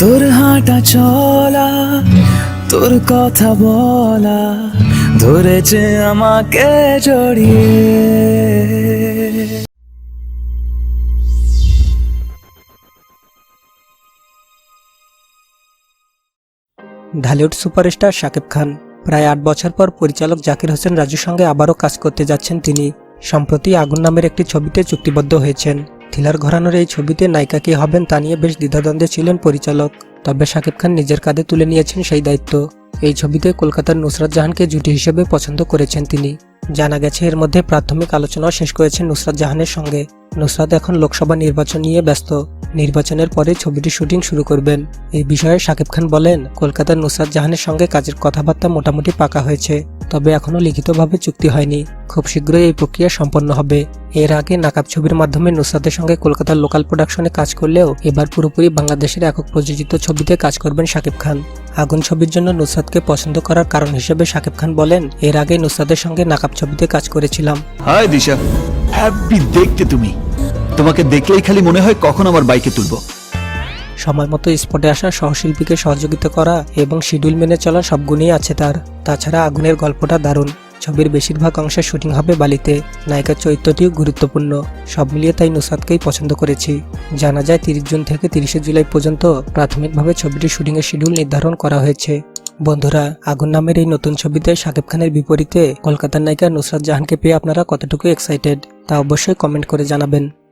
তোর হাঁটা চলা, তোর কথা বলা ধরেছে আমাকে জড়িয়ে। ঢালিউড সুপারস্টার শাকিব খান। প্রায় আট বছর পর পরিচালক জাকির হোসেন রাজুর সঙ্গে আবারও কাজ করতে যাচ্ছেন তিনি। সম্প্রতি আগুন নামের একটি ছবিতে চুক্তিবদ্ধ হয়েছেন। থ্রিলার ঘরানোর এই ছবিতে নায়িকা কে হবেন তা নিয়ে বেশ দ্বিধাদ্বন্দ্বে ছিলেন পরিচালক। তবে শাকিব খান নিজের কাঁধে তুলে নিয়েছেন সেই দায়িত্ব। এই ছবিতে কলকাতার নুসরাত জাহানকে জুটি হিসেবে পছন্দ করেছেন তিনি। জানা গেছে এর মধ্যে প্রাথমিক আলোচনাও শেষ করেছেন নুসরাত জাহানের সঙ্গে। নুসরাত এখন লোকসভা নির্বাচন নিয়ে ব্যস্ত। নির্বাচনের পরে ছবিটি শুটিং শুরু করবেন। এই বিষয়ে শাকিব খান বলেন, কলকাতার নুসরাত জাহানের সঙ্গে কাজের কথাবার্তা মোটামুটি পাকা হয়েছে। তবে এখনও লিখিতভাবে চুক্তি হয়নি। খুব শীঘ্রই এই প্রক্রিয়া সম্পন্ন হবে। এর আগে নাকাব ছবির মাধ্যমে নুসরাতের সঙ্গে কলকাতার লোকাল প্রোডাকশনে কাজ করলেও এবার পুরোপুরি বাংলাদেশের একক প্রযোজিত ছবিতে কাজ করবেন শাকিব খান। আগুন ছবির জন্য নুসরাতকে পছন্দ করার কারণ হিসেবে শাকিব খান বলেন, এর আগে নুসরাতের সঙ্গে নাকাব ছবিতে কাজ করেছিলাম। হাই দিশা হ্যাপি দেখতে তুমি। তোমাকে দেখলেই খালি মনে হয় কখন আমার বাইকে তুলবো। সময় মতো স্পটে আসা সহশিল্পীকে সহযোগিতা করা এবং শিডিউল মেনে চলা সব গুণই আছে তার। তাছাড়া আগুনের গল্পটা দারুণ। ছবির বেশিরভাগ অংশে শুটিং হবে বালিতে। নায়িকার চরিত্রটিও গুরুত্বপূর্ণ। সব মিলিয়ে তাই নুসরাতকেই পছন্দ করেছি। জানা যায় তিরিশ জুন থেকে তিরিশে জুলাই পর্যন্ত প্রাথমিকভাবে ছবিটির শুটিংয়ের শিডিউল নির্ধারণ করা হয়েছে। বন্ধুরা, আগুন নামের এই নতুন ছবিতে শাকিব খানের বিপরীতে কলকাতার নায়িকা নুসরাত জাহানকে পেয়ে আপনারা কতটুকু এক্সাইটেড তা অবশ্যই কমেন্ট করে জানাবেন।